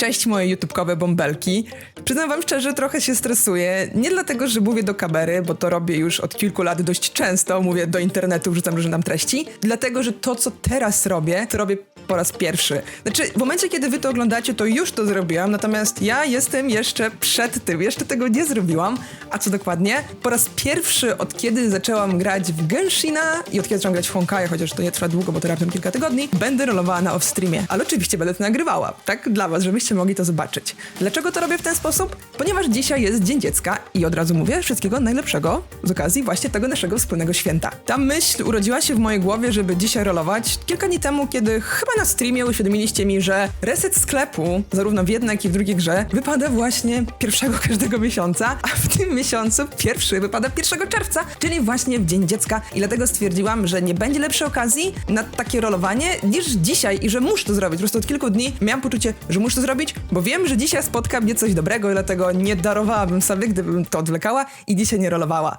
Cześć moje YouTubekowe bąbelki. Przyznam wam szczerze, trochę się stresuję. Nie dlatego, że mówię do kamery, bo to robię już od kilku lat dość często. Mówię do internetu, wrzucam różne tam treści. Dlatego, że to, co teraz robię, to robię po raz pierwszy. Znaczy, w momencie, kiedy wy to oglądacie, to już to zrobiłam, natomiast ja jestem jeszcze przed tym, jeszcze tego nie zrobiłam. A co dokładnie? Po raz pierwszy od kiedy zaczęłam grać w Genshina i od kiedy zaczęłam grać w Honkai, chociaż to nie trwa długo, bo to raptem kilka tygodni, będę rolowała na off-streamie. Ale oczywiście będę to nagrywała, tak dla was, żebyście mogli to zobaczyć. Dlaczego to robię w ten sposób? Ponieważ dzisiaj jest Dzień Dziecka i od razu mówię wszystkiego najlepszego z okazji właśnie tego naszego wspólnego święta. Ta myśl urodziła się w mojej głowie, żeby dzisiaj rolować kilka dni temu, kiedy chyba na streamie uświadomiliście mi, że reset sklepu, zarówno w jednej, jak i w drugiej grze, wypada właśnie pierwszego każdego miesiąca, a w tym miesiącu pierwszy wypada 1 czerwca, czyli właśnie w Dzień Dziecka i dlatego stwierdziłam, że nie będzie lepszej okazji na takie rolowanie niż dzisiaj i że muszę to zrobić. Po prostu od kilku dni miałam poczucie, że muszę to zrobić, bo wiem, że dzisiaj spotka mnie coś dobrego i dlatego nie darowałabym sobie, gdybym to odwlekała i dzisiaj nie rolowała.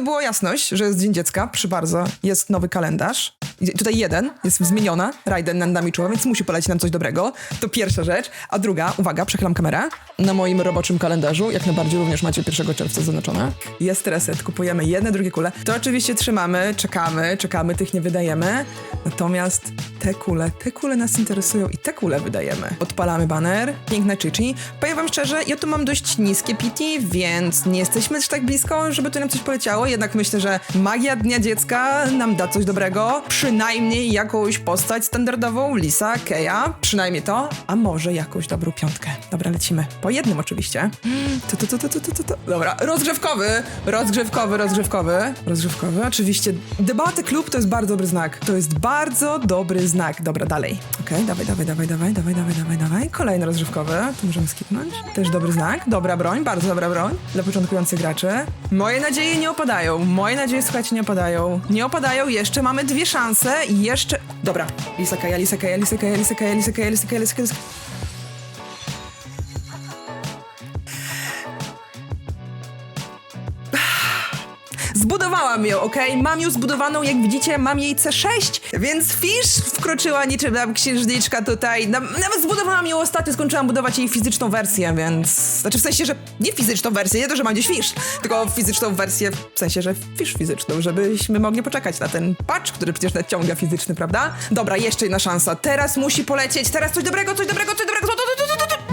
Żeby było jasność, że jest Dzień Dziecka, przy bardzo, jest nowy kalendarz. Tutaj jeden jest zmieniona, Raiden nad nami czuła, więc musi polecić nam coś dobrego. To pierwsza rzecz. A druga, uwaga, przechylam kamerę. Na moim roboczym kalendarzu, jak najbardziej również macie 1 czerwca zaznaczone. Jest reset, kupujemy jedne, drugie kule. To oczywiście trzymamy, czekamy, czekamy, tych nie wydajemy. Natomiast te kule, te kule nas interesują i te kule wydajemy. Odpalamy baner, piękne chichi. Powiem wam szczerze, ja tu mam dość niskie PT, więc nie jesteśmy też tak blisko, żeby tu nam coś poleciało. Jednak myślę, że magia Dnia Dziecka nam da coś dobrego. Przynajmniej jakąś postać standardową, Lisa, Keja, przynajmniej to, a może jakąś dobrą piątkę. Dobra, lecimy. Po jednym oczywiście. Tu, tu, tu, tu, tu, tu, tu. Dobra, rozgrzewkowy, rozgrzewkowy, rozgrzewkowy, rozgrzewkowy. Oczywiście debaty klub to jest bardzo dobry znak. To jest bardzo dobry znak. Dobra, dalej. Okej, dawaj, dawaj, dawaj, dawaj, dawaj, dawaj, dawaj, dawaj. Kolejny rozgrzewkowy. Tu możemy skipnąć. Też dobry znak. Dobra broń, bardzo dobra broń dla początkujących graczy. Moje nadzieje nie opadają. Moje nadzieje, słuchajcie, nie opadają. Nie opadają. Jeszcze mamy dwie szanse i jeszcze... Dobra. Lisa Kaja, Lisa Kaja, Lisa Kaja, Lisa Kaja, Lisa Zbudowałam ją, okej? Mam ją zbudowaną, jak widzicie, mam jej C6, więc Fish wkroczyła niczym tam księżniczka tutaj. Na, nawet zbudowałam ją ostatnio, skończyłam budować jej fizyczną wersję, więc... Znaczy w sensie, że nie fizyczną wersję, nie to, że mam gdzieś Fish, tylko fizyczną wersję, w sensie, że Fish fizyczną, żebyśmy mogli poczekać na ten patch, który przecież nadciąga fizyczny, prawda? Dobra, jeszcze jedna szansa. Teraz musi polecieć, teraz coś dobrego, coś dobrego, coś dobrego. Tu, tu.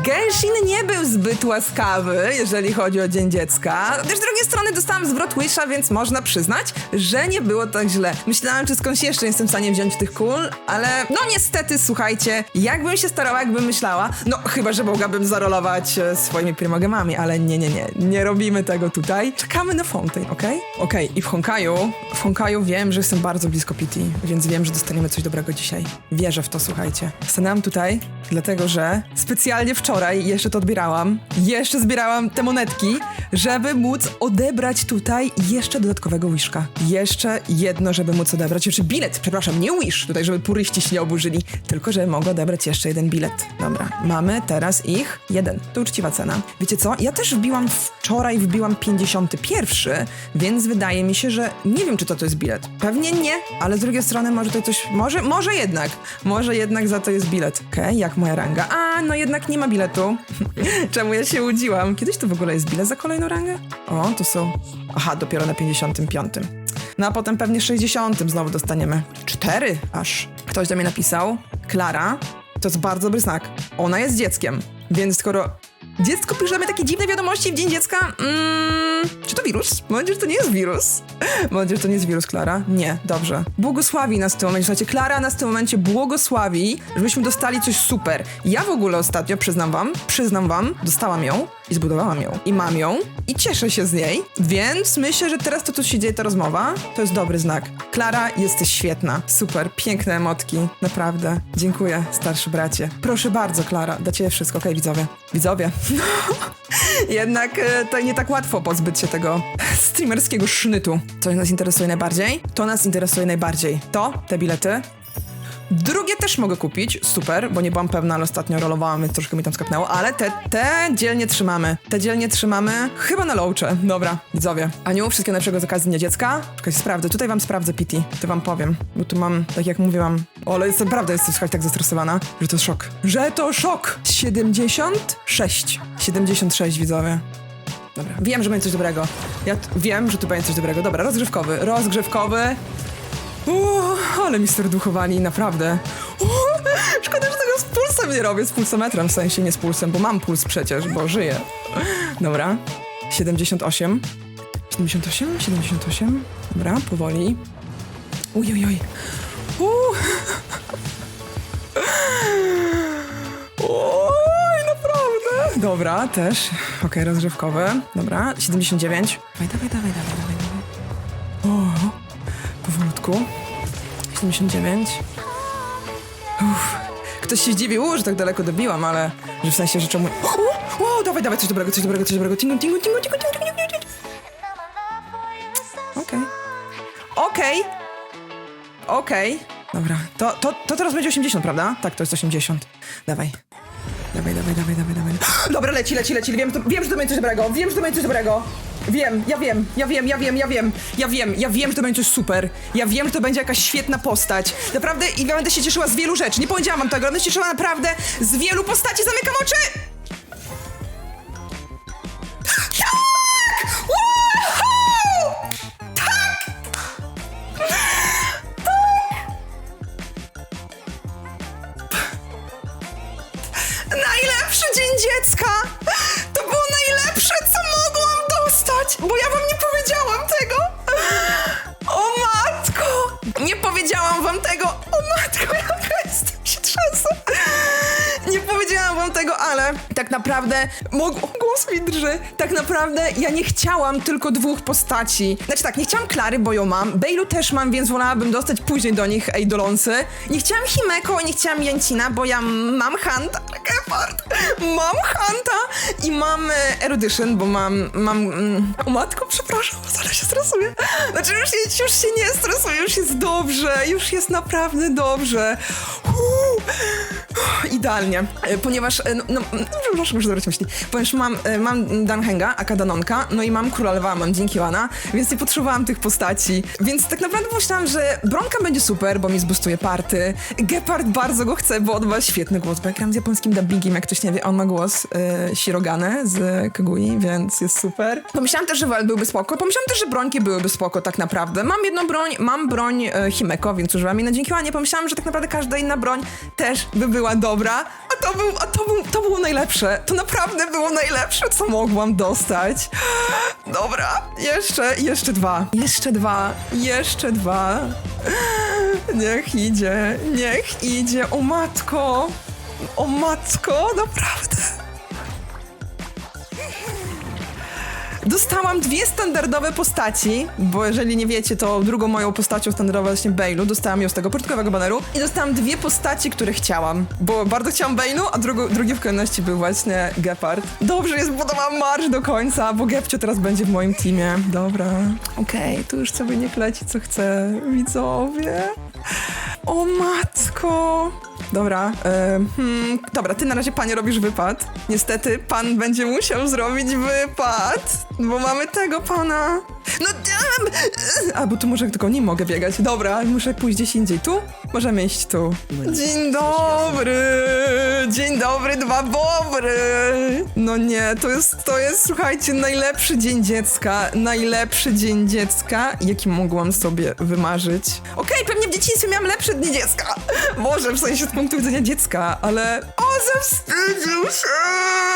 Genshin nie był zbyt łaskawy, jeżeli chodzi o Dzień Dziecka. Też z drugiej strony dostałam zwrot Wisha, więc można przyznać, że nie było tak źle. Myślałam, czy skądś jeszcze jestem w stanie wziąć tych kul, ale no niestety, słuchajcie, jakbym się starała, jakbym myślała, no chyba, że mogłabym zarolować e, swoimi primogemami, ale nie, nie, nie, nie robimy tego tutaj. Czekamy na Fountain, okej? Okej, i w Honkaju, w Honkaju wiem, że jestem bardzo blisko PT, więc wiem, że dostaniemy coś dobrego dzisiaj. Wierzę w to, słuchajcie. Stanęłam tutaj, dlatego że specjalnie wczoraj jeszcze to odbierałam, jeszcze zbierałam te monetki, żeby móc odebrać tutaj jeszcze dodatkowego wishka. Jeszcze jedno, żeby móc odebrać, jeszcze bilet, przepraszam, nie wish, tutaj, żeby puryści się nie oburzyli, tylko, że mogę odebrać jeszcze jeden bilet. Dobra, mamy teraz ich jeden. To uczciwa cena. Wiecie co? Ja też wbiłam wczoraj, wbiłam 51, więc wydaje mi się, że nie wiem, czy to to jest bilet. Pewnie nie, ale z drugiej strony może to coś, może, może jednak, może jednak za to jest bilet. Okej, jak moja ranga? A, no jednak nie ma biletu. Czemu ja się łudziłam? Kiedyś to w ogóle jest bilet za kolejną rangę? O, tu są. Aha, dopiero na 55. No a potem pewnie 60 znowu dostaniemy. Cztery aż. Ktoś do mnie napisał. Klara, to jest bardzo dobry znak. Ona jest dzieckiem, więc skoro dziecko piszemy takie dziwne wiadomości w Dzień Dziecka, mm, czy to wirus? Mam że to nie jest wirus. Mam że to nie jest wirus, Klara. Nie, dobrze. Błogosławi nas w tym momencie. Słuchajcie, Klara nas w tym momencie błogosławi, żebyśmy dostali coś super. Ja w ogóle ostatnio, przyznam wam, przyznam wam, dostałam ją i zbudowałam ją. I mam ją i cieszę się z niej, więc myślę, że teraz to, co się dzieje, ta rozmowa, to jest dobry znak. Klara, jesteś świetna. Super, piękne emotki. Naprawdę. Dziękuję, starszy bracie. Proszę bardzo, Klara, dla ciebie wszystko. Okej, widzowie. Widzowie. Jednak e, to nie tak łatwo pozbyć się tego streamerskiego sznytu. Co nas interesuje najbardziej? To nas interesuje najbardziej. To, te bilety. Drugie też mogę kupić, super, bo nie byłam pewna, ale ostatnio rolowałam, więc troszkę mi tam skapnęło, ale te, te dzielnie trzymamy. Te dzielnie trzymamy chyba na loacze. Dobra, widzowie. Aniu, wszystkiego najlepszego z okazji Dnia Dziecka. Czekajcie, sprawdzę. Tutaj wam sprawdzę PT. To wam powiem, bo tu mam, tak jak mówiłam, o, ale jestem, naprawdę jestem, słuchaj, tak zestresowana, że to szok. Że to szok! 76. 76, widzowie. Dobra, wiem, że będzie coś dobrego. Ja wiem, że tu będzie coś dobrego. Dobra, rozgrzewkowy, rozgrzewkowy. Uuu, ale mi serduchowali, naprawdę. Uuu, szkoda, że tego z pulsem nie robię, z pulsometrem, w sensie nie z pulsem, bo mam puls przecież, bo żyję. Dobra, 78. 78, 78. Dobra, powoli. Uj, uj, uj. Uuu. Dobra, też. Okej, rozgrzewkowe. Dobra, 79. Dawaj, dawaj, dawaj, dawaj, dawaj. dawaj. O, powolutku. 79. Uff. Ktoś się zdziwił, że tak daleko dobiłam, ale że w sensie, że czemu... O, o, dawaj, dawaj, coś dobrego, coś dobrego, coś dobrego. Tingu, tingu, tingu, tingu, tingu, tingu, tingu. Okej. Okej. Okej. Dobra, to, to, to teraz będzie 80, prawda? Tak, to jest 80. Dawaj. Dawaj, dawaj, dawaj, dawaj, dawaj. Dobra, leci, leci, leci. Wiem, to, wiem, że to będzie coś dobrego. Wiem, że to będzie coś dobrego. Wiem, ja wiem, ja wiem, ja wiem, ja wiem, ja wiem, ja wiem, że to będzie coś super. Ja wiem, że to będzie jakaś świetna postać. Naprawdę i ja będę się cieszyła z wielu rzeczy. Nie powiedziałam wam tego, ale będę się cieszyła naprawdę z wielu postaci. Zamykam oczy! Bo ja wam nie powiedziałam tego! O matko! Nie powiedziałam wam tego! O matko, jaka jestem się trzęsę! Nie powiedziałam wam tego, ale tak naprawdę mog- głos mi drży. Tak naprawdę ja nie chciałam tylko dwóch postaci. Znaczy tak, nie chciałam Klary, bo ją mam. Bailu też mam, więc wolałabym dostać później do nich Eidolonsy. Nie chciałam Himeko, nie chciałam Jancina, bo ja mam Hanta, Gepard. Mam Hanta i mam e, Erudition, bo mam, mam... Mm, matko, przepraszam, ale się stresuję. Znaczy już, się- już się nie stresuję, już jest dobrze, już jest naprawdę dobrze. Uuu. Idealnie, E, ponieważ, e, no, no, muszę zabrać myśli, ponieważ mam, e, mam Danhenga, aka Danonka, no i mam Króla Lwa, mam Dzięki Łana, więc nie potrzebowałam tych postaci, więc tak naprawdę myślałam, że Bronka będzie super, bo mi zbustuje party, Gepard bardzo go chce, bo on ma świetny głos, bo z japońskim dubbingiem, jak ktoś nie wie, on ma głos e, Shirogane z Kagui, więc jest super. Pomyślałam też, że Wel byłby spoko, pomyślałam też, że brońki byłyby spoko tak naprawdę. Mam jedną broń, mam broń Himeko, więc używam jej na Dzięki Łanie, pomyślałam, że tak naprawdę każda inna broń też by była dobra, a to, był, a to, był, to było najlepsze. To naprawdę było najlepsze, co mogłam dostać. Dobra, jeszcze, jeszcze dwa. Jeszcze dwa, jeszcze dwa. Niech idzie, niech idzie. O matko, o matko, naprawdę. Dostałam dwie standardowe postaci, bo jeżeli nie wiecie, to drugą moją postacią standardową właśnie Bailu, dostałam ją z tego portkowego baneru i dostałam dwie postaci, które chciałam, bo bardzo chciałam Bailu, a drugo, drugi w kolejności był właśnie Gepard. Dobrze, jest budowałam marsz do końca, bo Gepcio teraz będzie w moim teamie. Dobra, okej, tu już sobie niech leci co chce, widzowie. O matko! Dobra, hmm, dobra, ty na razie panie robisz wypad. Niestety pan będzie musiał zrobić wypad, bo mamy tego pana. No, em, a bo tu może tylko nie mogę biegać. Dobra, muszę pójść gdzieś indziej. Tu? Możemy iść tu. Dzień dobry, dzień dobry, dwa bobry. No nie, to jest, to jest, słuchajcie, najlepszy dzień dziecka, najlepszy dzień dziecka, jaki mogłam sobie wymarzyć. Okej, pewnie w dzieciństwie miałam lepsze dni dziecka. Może w sensie z punktu widzenia dziecka, ale... O, zawstydził się!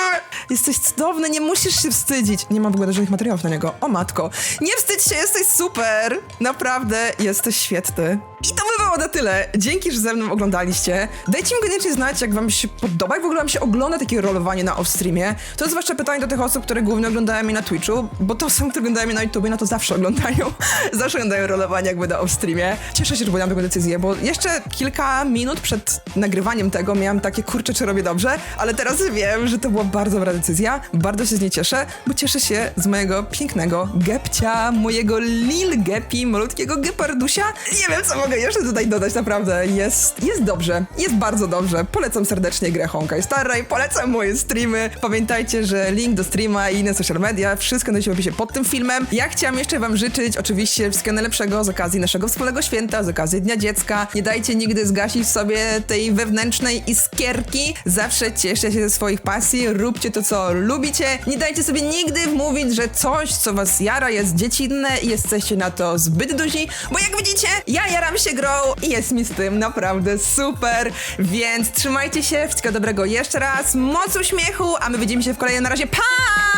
Jesteś cudowny, nie musisz się wstydzić. Nie mam w ogóle żadnych materiałów na niego. O matko. Nie wstydź się, jesteś super. Naprawdę jesteś świetny. I to by było na tyle. Dzięki, że ze mną oglądaliście. Dajcie mi koniecznie znać, jak wam się podoba, jak w ogóle wam się ogląda takie rolowanie na off-streamie. To jest zwłaszcza pytanie do tych osób, które głównie oglądają mnie na Twitchu, bo to są, które oglądają mnie na YouTubie, no to zawsze oglądają. zawsze oglądają rolowanie jakby na off-streamie. Cieszę się, że podjęłam taką decyzję, bo jeszcze kilka minut przed nagrywaniem tego miałam takie, kurczę, czy robię dobrze, ale teraz wiem, że to była bardzo dobra decyzja. Bardzo się z niej cieszę, bo cieszę się z mojego pięknego gepcia, mojego Lil Gepi, malutkiego gepardusia. Nie wiem, co mogę jeszcze tutaj dodać, naprawdę. Jest, jest dobrze, jest bardzo dobrze. Polecam serdecznie grę Honkai Star Rail, polecam moje streamy. Pamiętajcie, że link do streama i inne social media, wszystko znajdziecie w opisie pod tym filmem. Ja chciałam jeszcze wam życzyć oczywiście wszystkiego najlepszego z okazji naszego wspólnego święta, z okazji Dnia Dziecka. Nie dajcie nigdy zgasić sobie tej wewnętrznej iskierki. Zawsze cieszcie się ze swoich pasji, róbcie to, co lubicie. Nie dajcie sobie nigdy wmówić, że coś, co was jara, jest dziecinne i jesteście na to zbyt duzi, bo jak widzicie, ja jaram się grą i jest mi z tym naprawdę super. Więc trzymajcie się, wszystkiego dobrego jeszcze raz, moc uśmiechu, a my widzimy się w kolejnym na razie. Pa!